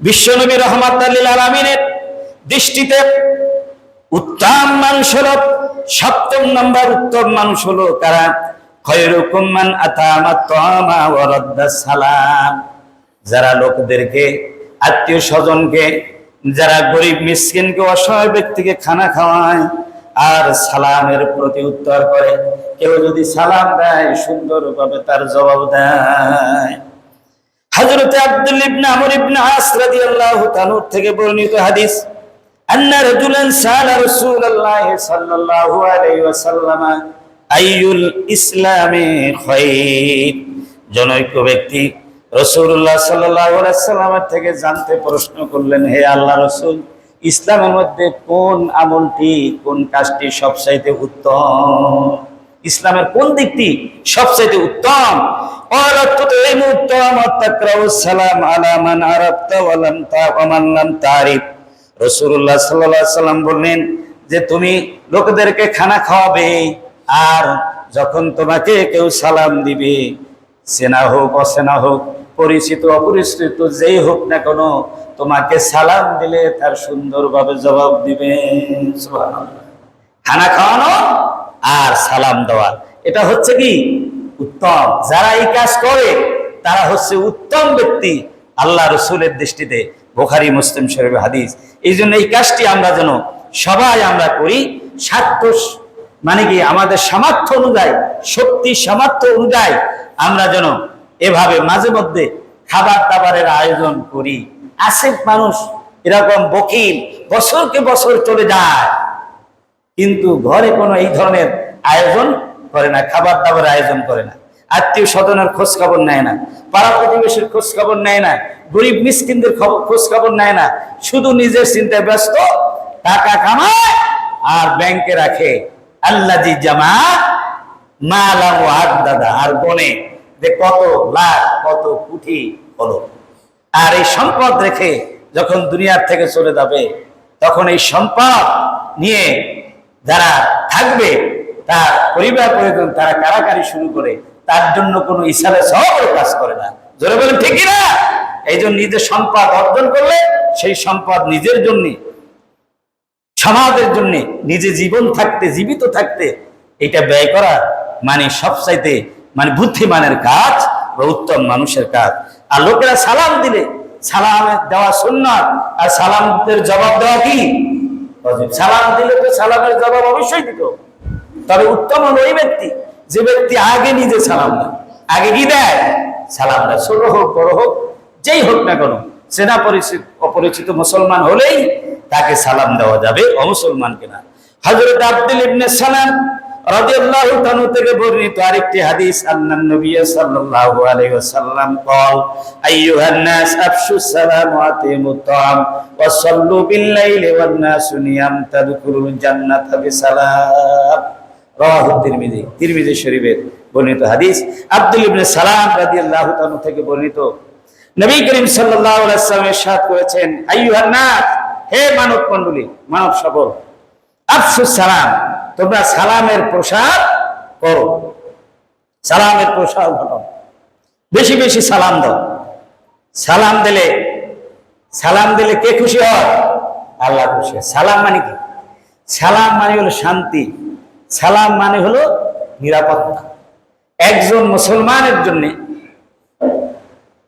বিশ্বনবী রহমত আলমিনের দৃষ্টিতে উত্তম মানুষ হলো, সপ্তম নম্বর উত্তম মানুষ হলো ওয়া সালাম। যারা লোকদেরকে, আত্মীয় স্বজনকে, যারা গরিব মিসকিনকে, অসহায় ব্যক্তিকে খানা খাওয়ায় আর সালামের প্রতি উত্তর করে, কেউ যদি সালাম দেয়, সুন্দরভাবে তার জবাব দেয়। হযরত আব্দুল ইবনে আমর ইবনে আস রাদিয়াল্লাহু তাআলা থেকে বর্ণিত হাদিস أن رجلا سأل رسول الله صلى الله عليه وسلم أي الإسلام خير জনৈক ব্যক্তি রসুল্লাহ সাল্লামের থেকে জানতে প্রশ্ন করলেন হে আল্লাহ রসুল ইসলামের মধ্যে কোন আমলটি কোন কাজটি সবচাইতে উত্তম ইসলামের কোন দিকটি সবচাইতে উত্তম তারিফ রাসূলুল্লাহ সাল্লাল্লাহু বললেন যে তুমি লোকদেরকে খানা খাওয়াবে আর যখন তোমাকে কেউ সালাম দিবে, সেনা হোক, অসেনা হোক, পরিচিত, অপরিচিত, যেই হোক না কোনো, তোমাকে সালাম দিলে তার সুন্দরভাবে জবাব দিবে। খানা খাওয়ানো আর সালাম দেওয়া। এটা হচ্ছে কি? উত্তম। যারা এই কাজ করে, তারা হচ্ছে উত্তম ব্যক্তি। আল্লাহ রসুলের দৃষ্টিতে বোখারি, মুসলিম শরীফ হাদিস। এই জন্য এই কাজটি আমরা যেন সবাই আমরা করি স্বার্থ মানে কি, আমাদের সামর্থ্য অনুযায়ী শক্তি সামর্থ্য অনুযায়ী আমরা যেন এভাবে মাঝে মধ্যে খাবার দাবারের আয়োজন করি। আসিফ মানুষ এরকম বকিল, বছরকে বছর চলে যায়। কিন্তু ঘরে কোনো এই ধরনের আয়োজন করে না, খাবার দাবার আয়োজন করে না, আত্মীয় স্বজনের খোঁজ খবর নেয় না, পাড়া প্রতিবেশীর খোঁজ খবর নেয় না, গরিব মিসকিনদের খোঁজ খবর নেয় না, শুধু নিজের চিন্তায় ব্যস্ত, টাকা কামায় আর ব্যাংকে রাখে। আল্লাজি জামা মালা হাত দাদা আর বনে যে কত লাখ, কত কোটি হলো। আর এই সম্পদ রেখে যখন দুনিয়ার থেকে চলে যাবে, তখন এই সম্পদ নিয়ে যারা থাকবে তার পরিবার প্রয়োজন তারা কারাকারি শুরু করে, তার জন্য কোনো ইশারে সহজ কাজ করে না। জোরে বলেন ঠিকই না এই জন্য নিজের সম্পদ অর্জন করলে সেই সম্পদ নিজের জন্য, সমাজের জন্য, নিজে জীবন থাকতে, জীবিত থাকতে এটা ব্যয় করা মানে সবচাইতে মানে বুদ্ধিমানের কাজ বা উত্তম মানুষের কাজ। আর লোকেরা সালাম দিলে, সালাম দেওয়া সুন্নাত, আর সালামের জবাব দেওয়া কি? সালাম দিলে তো সালামের জবাব অবশ্যই দিত। তবে উত্তম হলো ওই ব্যক্তি, যে ব্যক্তি আগে নিজে সালাম দেয় আগে কি দেয়? সালাম দেয় ছোট হোক, বড় হোক, যেই হোক না কেন, সেনা পরিচিত, অপরিচিত মুসলমান হলেই তাকে সালাম দেওয়া যাবে অমুসলমানকে না হজরত আব্দুল ইবনে সালাম রাদিয়াল্লাহু তাআলা থেকে বর্ণিত আরেকটি হাদিস আন্নান নবী সাল্লাল্লাহু আলাইহি ওয়াসাল্লাম কল, আইয়ুহান নাস আফশু সালাম ওয়া আতিমু তাম ওয়া সাল্লু বিল লাইলি ওয়ান নাসু নিয়াম তাদখুলুল বিসালাম। শরীফের বর্ণিত হাদিস। সালাম থেকে বর্ণিত। নবী হে মানব মানব সালাম, তোমরা সালামের প্রসার করো। সালামের প্রসার ঘটাও। বেশি বেশি সালাম দাও। সালাম দিলে সালাম দিলে কে খুশি হয়? আল্লাহ খুশি সালাম মানে কি? সালাম মানে হলো শান্তি। সালাম মানে হলো নিরাপত্তা। একজন মুসলমানের জন্য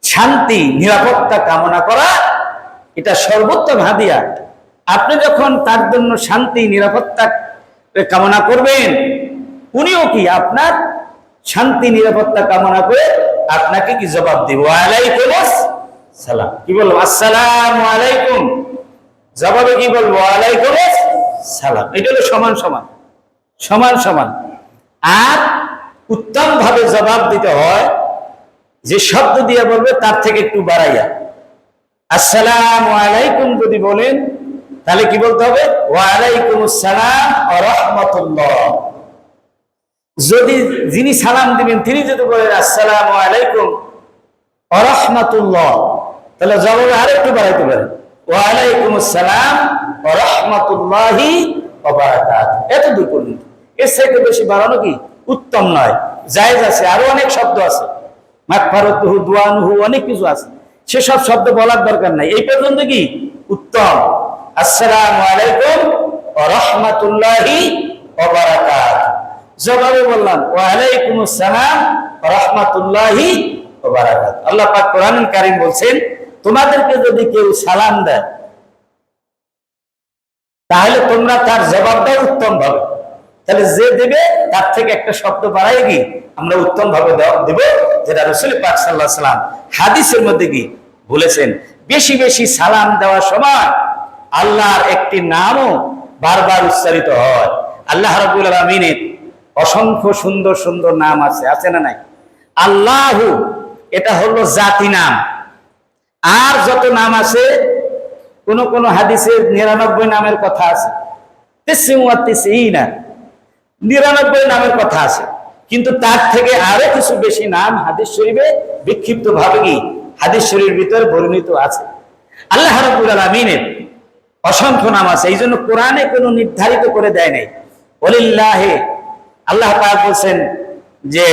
শান্তি, নিরাপত্তা কামনা করা, এটা সর্বোত্তম হাদিয়া আপনি যখন তার জন্য শান্তি, নিরাপত্তা কামনা করবেন, উনিও কি আপনার শান্তি, নিরাপত্তা কামনা করে আপনাকে কি জবাব দিব? সালাম কি বলব? আসসালাম আলাইকুম। জবাবে কি বলব? ওয়ালাইকুম সালাম এটা হলো সমান সমান। সমান সমান। আর উত্তম ভাবে জবাব দিতে হয়, যে শব্দ দিয়ে বলবে, তার থেকে একটু বাড়াইয়া। আসসালাম আলাইকুম যদি বলেন, তাহলে কি বলতে হবে? ওয়ালাইকুম আসসালাম রাহমাতুল্লাহ। যদি যিনি সালাম দিবেন, তিনি যদি বলেন, আসসালাম আলাইকুম রাহমাতুল্লাহ, তাহলে জবাবে আরেকটু বাড়াইতে পারেন। ওয়ালাইকুম আসসালাম রাহমাতুল্লাহি এত দূর পর্যন্ত। এর থেকে বেশি বাড়ানো কি? উত্তম নয়। জায়েজ আছে, আরও অনেক শব্দ আছে। মাগফারাতুহু দুয়ানুহু অনেক কিছু আছে। সেসব শব্দ বলার দরকার নাই। এই পর্যন্ত কি? উত্তম। আসসালামু আলাইকুম রাহমাতুল্লাহি জবাবে বললাম, ওয়া আলাইকুম আসসালাম রাহমাতুল্লাহি আল্লাহ পাক কোরআনুল কারীম বলছেন, তোমাদেরকে যদি কেউ সালাম দেয়, তাহলে তোমরা তার জবাবটা উত্তম ভাবে তাহলে যে দেবে, তার থেকে একটা শব্দ বাড়াই কি? আমরা উত্তম ভাবে দেব যেটা রসুল পাক সাল্লাহ সাল্লাম হাদিসের মধ্যে কি বলেছেন? বেশি বেশি সালাম দেওয়ার সময় আল্লাহর একটি নামও বারবার উচ্চারিত হয়। আল্লাহ রাবুল আলমিনের অসংখ্য সুন্দর সুন্দর নাম আছে আছে না নাই? আল্লাহু, এটা হলো জাতি নাম। আর যত নাম আছে, কোন কোন হাদিসে নিরানব্বই নামের কথা আছে। না নিরানব্বই নামের কথা আছে। কিন্তু তার থেকে আরও কিছু বেশি নাম হাদিস শরীফে বিক্ষিপ্ত ভাবে কি? হাদিস শরীফ ভিতরে বর্ণিত আছে। আল্লাহ রাব্বুল আলামিনের অসংখ্য নাম আছে, এই জন্য কোরআনে কোনো নির্ধারিত করে দেয় নাই। ওলিল্লাহে আল্লাহ পাক বলছেন যে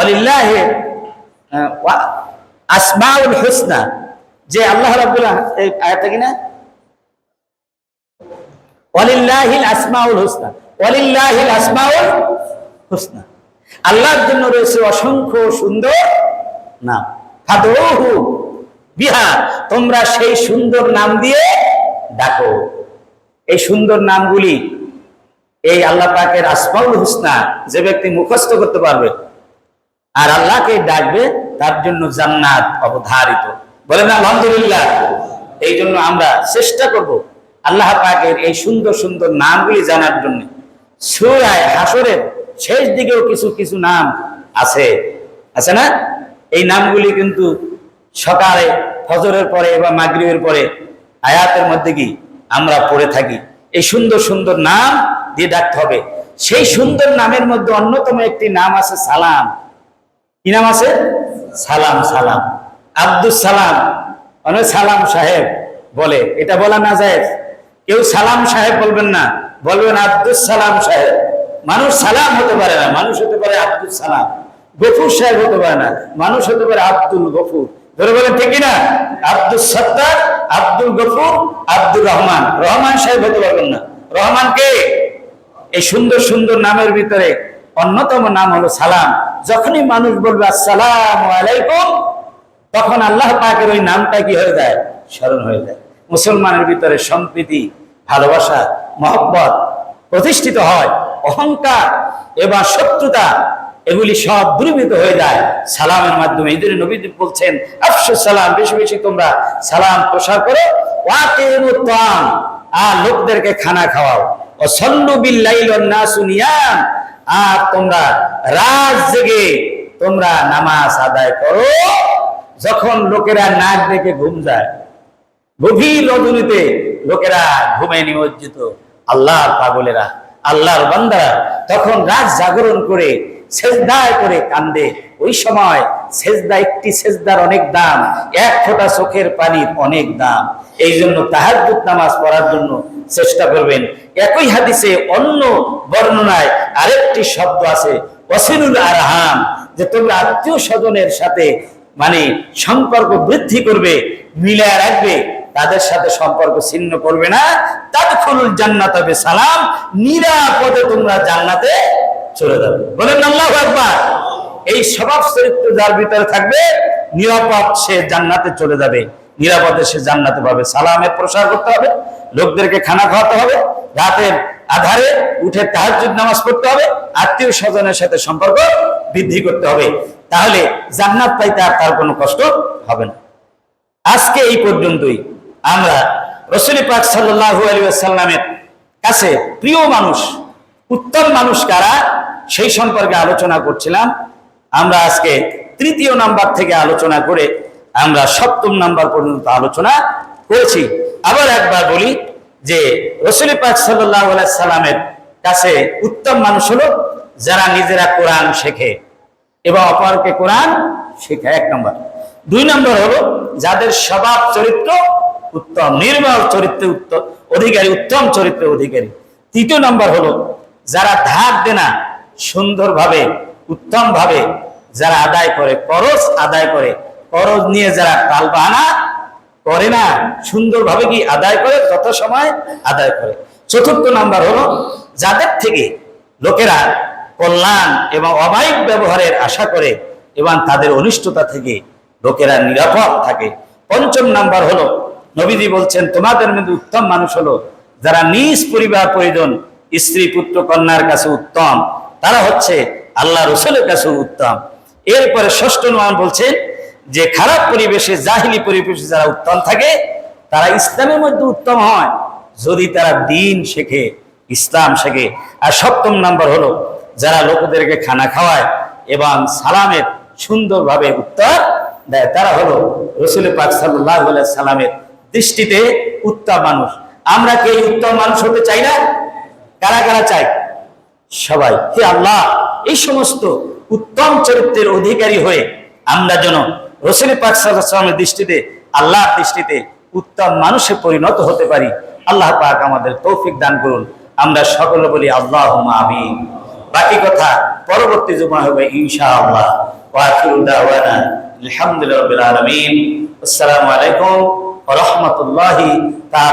ওলিল্লাহে আসমাউল হোসনা, যে আল্লাহ রাব্বুল এই আয়াতটা কি না? ওয়ালিল্লাহিল আসমাউল হুসনা। আল্লাহর জন্য রয়েছে অসংখ্য সুন্দর নাম। বিহা, তোমরা সেই সুন্দর নাম দিয়ে ডাকো। এই সুন্দর নামগুলি এই আল্লাহ পাকের আসমাউল হুসনা, যে ব্যক্তি মুখস্থ করতে পারবে আর আল্লাহকে ডাকবে, তার জন্য জান্নাত অবধারিত। বলেন, আলহামদুলিল্লাহ, এই জন্য আমরা চেষ্টা করব আল্লাহ পাকের এই সুন্দর সুন্দর নামগুলি জানার জন্য। সুরায় হাসরের শেষ দিকেও কিছু কিছু নাম আছে। আছে না? এই নামগুলি কিন্তু সকালে, ফজরের পরে বা মাগরিবের পরে আয়াতের মধ্যে কি আমরা পড়ে থাকি। এই সুন্দর সুন্দর নাম দিয়ে ডাকতে হবে। সেই সুন্দর নামের মধ্যে অন্যতম একটি নাম আছে সালাম। কি নাম আছে? সালাম সালাম। আব্দুল সালাম। অনেক সালাম সাহেব বলে। এটা বলা না যায় কেউ সালাম সাহেব বলবেন না। বলবেন আব্দুল সালাম সাহেব। মানুষ সালাম হতে পারে না, মানুষ হতে পারে আব্দুল সালাম। গফুর সাহেব হতে পারে না, মানুষ হতে পারে আব্দুল গফুর। ধরে বলেন, ঠিক না আব্দুল সত্তার, আব্দুল গফুর আব্দুল রহমান। রহমান সাহেব হতে পারবেন না। রহমান কে? এই সুন্দর সুন্দর নামের ভিতরে অন্যতম নাম হলো সালাম। যখনই মানুষ বলবে, আসসালাম আলাইকুম, তখন আল্লাহ পাকের ওই নামটা কি হয়ে যায়? স্মরণ হয়ে যায়। মুসলমানের ভিতরে সম্প্রীতি ভালোবাসা, মহব্বত প্রতিষ্ঠিত হয়, অহংকার এবার শত্রুতা, এগুলি সব দূরীভূত হয়ে যায়। সালামের মাধ্যমে জন্য নবী বলছেন, আফসুস, সালাম, বেশি বেশি তোমরা সালাম, প্রসার করো। আর লোকদেরকে খানা খাওয়াও। ও সল্লু বিল্লাইল নাসু আর তোমরা রাত জেগে তোমরা নামাজ আদায় করো। যখন লোকেরা নাক ডেকে ঘুম যায়, গভীর রজনীতে লোকেরা ঘুমে নিমজ্জিত। আল্লাহর পাগলেরা, আল্লাহর বান্দারা তখন রাত জাগরণ করে, সেজদায় করে কান্দে। ওই সময় সেজদা একটি সেজদার অনেক দাম, এক ফোঁটা চোখের পানির অনেক দাম। এই জন্য তাহাজ্জুদ নামাজ পড়ার জন্য চেষ্টা করবেন। একই হাদিসে অন্য বর্ণনায় আরেকটি শব্দ আছে, ওয়াসিলুল আরহাম, যে তোমরা আত্মীয় স্বজনের সাথে মানে সম্পর্ক বৃদ্ধি করবে, মিলায় রাখবে তাদের সাথে সম্পর্ক ছিন্ন করবে না। তাদখুলুল জান্নাত হবে সালাম নিরাপদে তোমরা জান্নাতে চলে যাবে। বলেন আল্লাহু আকবার। এই স্বভাব চরিত্র যার ভিতরে থাকবে, নিরাপদ সে জান্নাতে চলে যাবে। নিরাপদে সে জান্নাতে পাবে। সালামের প্রসার করতে হবে, লোকদেরকে খানা খাওয়াতে হবে, রাতের আধারে উঠে তাহাজ্জুদ নামাজ পড়তে হবে, আত্মীয় স্বজনের সাথে সম্পর্ক বৃদ্ধি করতে হবে। তাহলে জান্নাত পাইতে আর তার কোনো কষ্ট হবে না। আজকে এই পর্যন্তই। আমরা রসুল পাক সাল্লামের কাছে প্রিয় মানুষ, উত্তম মানুষ কারা? সেই সম্পর্কে আলোচনা করছিলাম। আমরা আজকে তৃতীয় নাম্বার থেকে আলোচনা করে আমরা সপ্তম নাম্বার পর্যন্ত আলোচনা করেছি। আবার একবার বলি যে রসুল পাক সাল্লামের কাছে উত্তম মানুষ হলো যারা নিজেরা কোরআন শেখে এবং অপরকে কোরআন শেখায় এক নম্বর। দুই নম্বর হলো যাদের স্বভাব চরিত্র উত্তম, নির্মল চরিত্রে উত্তম অধিকারী, উত্তম চরিত্রের অধিকারী। তৃতীয় নম্বর হলো, যারা ধার দেনা সুন্দরভাবে, উত্তমভাবে যারা আদায় করে করস আদায় করে করজ নিয়ে যারা তাল বাহানা করে না, সুন্দরভাবে কি আদায় করে? যত সময় আদায় করে। চতুর্থ নাম্বার হলো, যাদের থেকে লোকেরা কল্যাণ এবং অবায়িক ব্যবহারের আশা করে এবং তাদের অনিষ্টতা থেকে লোকেরা নিরাপদ থাকে। পঞ্চম নাম্বার হলো নবীজি বলছেন, তোমাদের মধ্যে উত্তম মানুষ হলো যারা নিজ পরিবার পরিজন, স্ত্রী, পুত্র, কন্যার কাছে উত্তম। তারা হচ্ছে আল্লাহ রসুলের কাছে উত্তম। এরপরে ষষ্ঠ মান বলছেন যে, খারাপ পরিবেশে, জাহিলি পরিবেশে যারা উত্তম থাকে, তারা ইসলামের মধ্যে উত্তম হয় যদি তারা দিন শেখে, ইসলাম শেখে। আর সপ্তম নাম্বার হলো যারা লোকদেরকে খানা খাওয়ায় এবং সালামের সুন্দরভাবে উত্তর দেয়, তারা হলো রসুল পাক সাল্লাহ সালামের দৃষ্টিতে উত্তম মানুষ। আমরা কি উত্তম মানুষ হতে চাই না? কারা কারা চাই সবাই। হে আল্লাহ, এই সমস্ত উত্তম চরিত্রের অধিকারী হয়ে আমরা যেন রসুল পাক দৃষ্টিতে, আল্লাহর দৃষ্টিতে উত্তম মানুষে পরিণত হতে পারি, আল্লাহ পাক আমাদের তৌফিক দান করুন। আমরা সকলে বলি আল্লাহ আমিন। বাকি কথা পরবর্তী জমা হবে ইনশাআল্লাহ। ওয়াকিরু দাওয়ানা আলহামদুলিল্লাহ আসসালামু আলাইকুম। রাহমাতুল্লাহি তাআলা